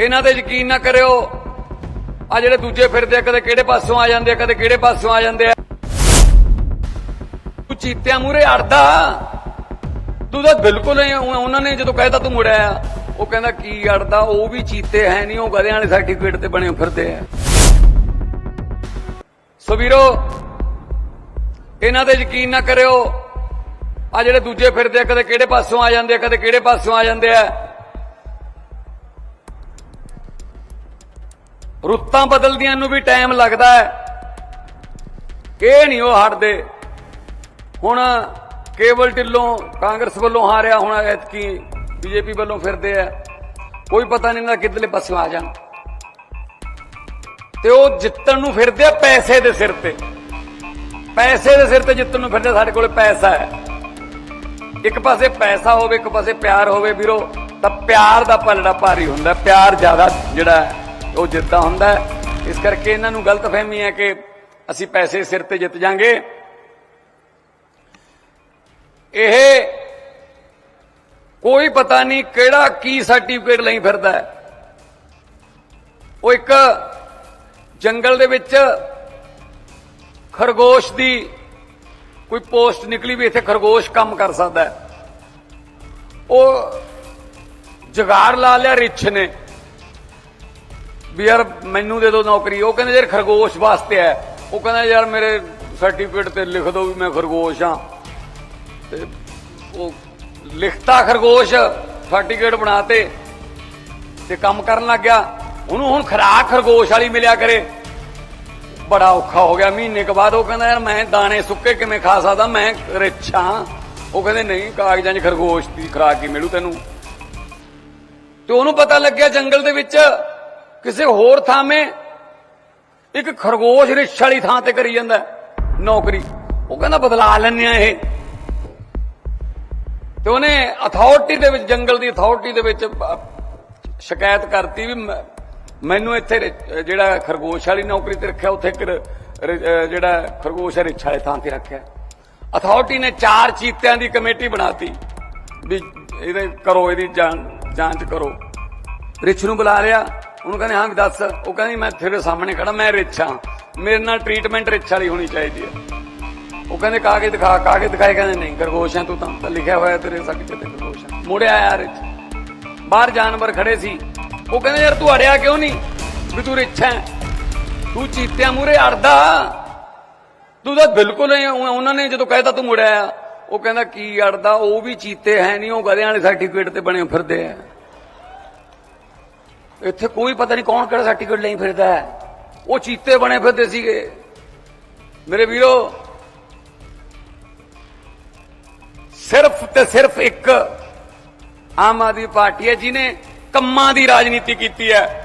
ਇਹਨਾਂ ਤੇ ਯਕੀਨ ਨਾ ਕਰਿਓ। ਆ ਜਿਹੜੇ ਦੂਜੇ ਫਿਰਦੇ ਆ, ਕਦੇ ਕਿਹੜੇ ਪਾਸੋਂ ਆ ਜਾਂਦੇ ਆ, ਕਦੇ ਕਿਹੜੇ ਪਾਸੋਂ ਆ ਜਾਂਦੇ ਆ। ਤੂੰ ਚੀਤਿਆਂ ਮੂਰੇ ਅੜਦਾ। ਤੂੰ ਤਾਂ ਬਿਲਕੁਲ ਉਹਨਾਂ ਨੇ ਜਦੋਂ ਕਹਿਤਾ ਤੂੰ ਮੁੜਿਆ, ਉਹ ਕਹਿੰਦਾ, ਕੀ ਅੜਦਾ? ਉਹ ਵੀ ਚੀਤੇ ਹੈ ਨਹੀਂ, ਉਹ ਗਧਿਆਂ ਵਾਲੇ ਸਰਟੀਫਿਕੇਟ ਤੇ ਬਣੇ ਫਿਰਦੇ ਆ। ਸੋ ਵੀਰੋ, ਇਹਨਾਂ ਤੇ ਯਕੀਨ ਨਾ ਕਰਿਓ। ਆ ਜਿਹੜੇ ਦੂਜੇ ਫਿਰਦੇ ਆ, ਕਦੇ ਕਿਹੜੇ ਪਾਸੋਂ ਆ ਜਾਂਦੇ ਆ, ਕਦੇ ਕਿਹੜੇ ਪਾਸੋਂ ਆ ਜਾਂਦੇ ਆ। ਰੁੱਤਾਂ ਬਦਲਦੀਆਂ ਨੂੰ ਵੀ ਟਾਈਮ ਲੱਗਦਾ ਹੈ। ਇਹ ਨਹੀਂ ਉਹ ਹਟਦੇ। ਹੁਣ ਕੇਵਲ ਢਿੱਲੋਂ ਕਾਂਗਰਸ ਵੱਲੋਂ ਹਾਰਿਆ ਹੁਣ ਐਤਕੀ, ਬੀਜੇਪੀ ਵੱਲੋਂ ਫਿਰਦੇ ਆ। ਕੋਈ ਪਤਾ ਨਹੀਂ ਨਾ ਕਿੱਧਰਲੇ ਪਾਸੋਂ ਆ ਜਾਣ। ਤੇ ਉਹ ਜਿੱਤਣ ਨੂੰ ਫਿਰਦੇ ਆ ਪੈਸੇ ਦੇ ਸਿਰ ਤੇ। ਪੈਸੇ ਦੇ ਸਿਰ ਤੇ ਜਿੱਤਣ ਨੂੰ ਫਿਰਦੇ ਸਾਡੇ ਕੋਲ ਪੈਸਾ ਹੈ। ਇੱਕ ਪਾਸੇ ਪੈਸਾ ਹੋਵੇ, ਇੱਕ ਪਾਸੇ ਪਿਆਰ ਹੋਵੇ ਵੀਰੋ, ਤਾਂ ਪਿਆਰ ਦਾ ਪਲੜਾ ਭਾਰੀ ਹੁੰਦਾ ਪਿਆਰ ਜ਼ਿਆਦਾ ਜਿਹੜਾ ਉਹ ਜਿੱਤਦਾ ਹੁੰਦਾ ਇਸ ਕਰਕੇ ਇਹਨਾਂ ਨੂੰ ਗਲਤਫਹਿਮੀ ਹੈ ਕਿ ਅਸੀਂ ਪੈਸੇ ਸਿਰ ਤੇ ਜਿੱਤ ਜਾਾਂਗੇ। ਇਹ ਕੋਈ ਪਤਾ ਨਹੀਂ ਕਿਹੜਾ ਕੀ ਸਰਟੀਫਿਕੇਟ ਲਈ ਫਿਰਦਾ ਹੈ। ਉਹ ਇੱਕ ਜੰਗਲ ਦੇ ਵਿੱਚ ਖਰਗੋਸ਼ ਦੀ ਕੋਈ ਪੋਸਟ ਨਿਕਲੀ ਵੀ ਇੱਥੇ ਖਰਗੋਸ਼ ਕੰਮ ਕਰ ਸਕਦਾ ਹੈ। ਉਹ ਜਗਾਰ ਲਾ ਲਿਆ ਰਿਛ ਨੇ। ਵੀ ਯਾਰ ਮੈਨੂੰ ਦੇ ਦਿਓ ਨੌਕਰੀ। ਉਹ ਕਹਿੰਦੇ ਯਾਰ ਖਰਗੋਸ਼ ਵਾਸਤੇ ਹੈ। ਉਹ ਕਹਿੰਦਾ ਯਾਰ ਮੇਰੇ ਸਰਟੀਫਿਕੇਟ ਤੇ ਲਿਖ ਦਿਓ ਵੀ ਮੈਂ ਖਰਗੋਸ਼ ਹਾਂ। ਤੇ ਉਹ ਲਿਖਤਾ ਖਰਗੋਸ਼ ਸਰਟੀਫਿਕੇਟ ਬਣਾਤੇ ਤੇ ਕੰਮ ਕਰਨ ਲੱਗ ਗਿਆ। ਉਹਨੂੰ ਹੁਣ ਖਰਾਕ ਖਰਗੋਸ਼ ਵਾਲੀ ਮਿਲਿਆ ਕਰੇ। ਬੜਾ ਔਖਾ ਹੋ ਗਿਆ। ਮਹੀਨੇ ਕੁ ਬਾਅਦ ਉਹ ਕਹਿੰਦਾ ਯਾਰ ਮੈਂ ਦਾਣੇ ਸੁੱਕੇ ਕਿਵੇਂ ਖਾ ਸਕਦਾ? ਮੈਂ ਰਿਛਾਂ ਉਹ ਕਹਿੰਦੇ ਨਹੀਂ, ਕਾਗਜ਼ਾਂ 'ਚ ਖਰਗੋਸ਼ ਦੀ ਖਰਾਕ ਹੀ ਮਿਲੂ ਤੈਨੂੰ। ਤੇ ਉਹਨੂੰ ਪਤਾ ਲੱਗਿਆ ਜੰਗਲ ਦੇ ਵਿੱਚ ਕਿਸੇ ਹੋਰ ਥਾਵੇਂ ਇੱਕ ਖਰਗੋਸ਼ ਰਿਛ ਵਾਲੀ ਥਾਂ ਤੇ ਕਰੀ ਜਾਂਦਾ ਨੌਕਰੀ। ਉਹ ਕਹਿੰਦਾ ਬਦਲਾ ਲੈਣੇ ਆ ਇਹ। ਤੇ ਉਹਨੇ ਅਥਾਰਟੀ ਦੇ ਵਿੱਚ, ਜੰਗਲ ਦੀ ਅਥਾਰਟੀ ਦੇ ਵਿੱਚ ਸ਼ਿਕਾਇਤ ਕਰਤੀ ਵੀ ਮੈਂ- ਮੈਨੂੰ ਇੱਥੇ ਜਿਹੜਾ ਖਰਗੋਸ਼ ਵਾਲੀ ਨੌਕਰੀ ਤੇ ਰੱਖਿਆ, ਉੱਥੇ ਇੱਕ ਜਿਹੜਾ ਖਰਗੋਸ਼ ਰਿਛ ਵਾਲੇ ਥਾਂ ਤੇ ਰੱਖਿਆ। ਅਥਾਰਟੀ ਨੇ ਚਾਰ ਚੀਤਿਆਂ ਦੀ ਕਮੇਟੀ ਬਣਾਤੀ ਵੀ ਇਹਦੇ ਕਰੋ, ਇਹਦੀ ਜਾਂਚ ਕਰੋ। ਰਿਛ ਨੂੰ ਬੁਲਾ ਲਿਆ। ਉਹਨੂੰ ਕਹਿੰਦੇ, ਹਾਂ ਦੱਸ। ਉਹ ਕਹਿੰਦੀ, ਮੈਂ ਤੇਰੇ ਸਾਹਮਣੇ ਖੜਾ ਮੈਂ ਰਿਛ ਮੇਰੇ ਨਾਲ ਟ੍ਰੀਟਮੈਂਟ ਰਿਛ ਵਾਲੀ ਹੋਣੀ ਚਾਹੀਦੀ ਹੈ। ਉਹ ਕਹਿੰਦੇ, ਕਾਗਜ਼ ਦਿਖਾ, ਕਾਗਜ਼ ਦਿਖਾਏ। ਕਹਿੰਦੇ, ਨਹੀਂ, ਖਰਗੋਸ਼ ਹੈ, ਤੂੰ ਤਾਂ ਲਿਖਿਆ ਹੋਇਆ, ਤੇਰੇ ਸਰਟੀਫਿਕੇਟ ਤੇ ਖਰਗੋਸ਼ ਹੈ। ਮੁੜਿਆ ਯਾਰ ਬਾਹਰ ਜਾਨਵਰ ਖੜੇ ਸੀ। ਉਹ ਕਹਿੰਦੇ, ਯਾਰ ਤੂੰ ਅੜਿਆ ਕਿਉਂ ਨਹੀਂ? ਵੀ ਤੂੰ ਰਿਛ ਹੈ। ਤੂੰ ਚੀਤਿਆਂ ਮੂਰੇ ਅੜਦਾ। ਤੂੰ ਤਾਂ ਬਿਲਕੁਲ ਉਹਨਾਂ ਨੇ ਜਦੋਂ ਕਹਿਤਾ, ਤੂੰ ਮੁੜਿਆ ਆ ਉਹ ਕਹਿੰਦਾ, ਕੀ ਅੜਦਾ? ਉਹ ਵੀ ਚੀਤੇ ਹੈ ਨਹੀਂ, ਉਹ ਗਧਿਆਂ ਵਾਲੇ ਸਰਟੀਫਿਕੇਟ ਤੇ ਬਣੇ ਫਿਰਦੇ ਆ। ਇੱਥੇ ਕੋਈ ਪਤਾ ਨਹੀਂ ਕੌਣ ਕਿਹੜਾ ਸਰਟੀਫਿਕੇਟ ਲਈ ਫਿਰਦਾ ਹੈ। ਉਹ ਚੀਤੇ ਬਣੇ ਫਿਰਦੇ ਸੀਗੇ। ਮੇਰੇ ਵੀਰੋ, ਸਿਰਫ ਤੇ ਸਿਰਫ ਇੱਕ ਆਮ ਆਦਮੀ ਪਾਰਟੀ ਹੈ ਜਿਨੇ ਕੰਮਾਂ ਦੀ ਰਾਜਨੀਤੀ ਕੀਤੀ ਹੈ।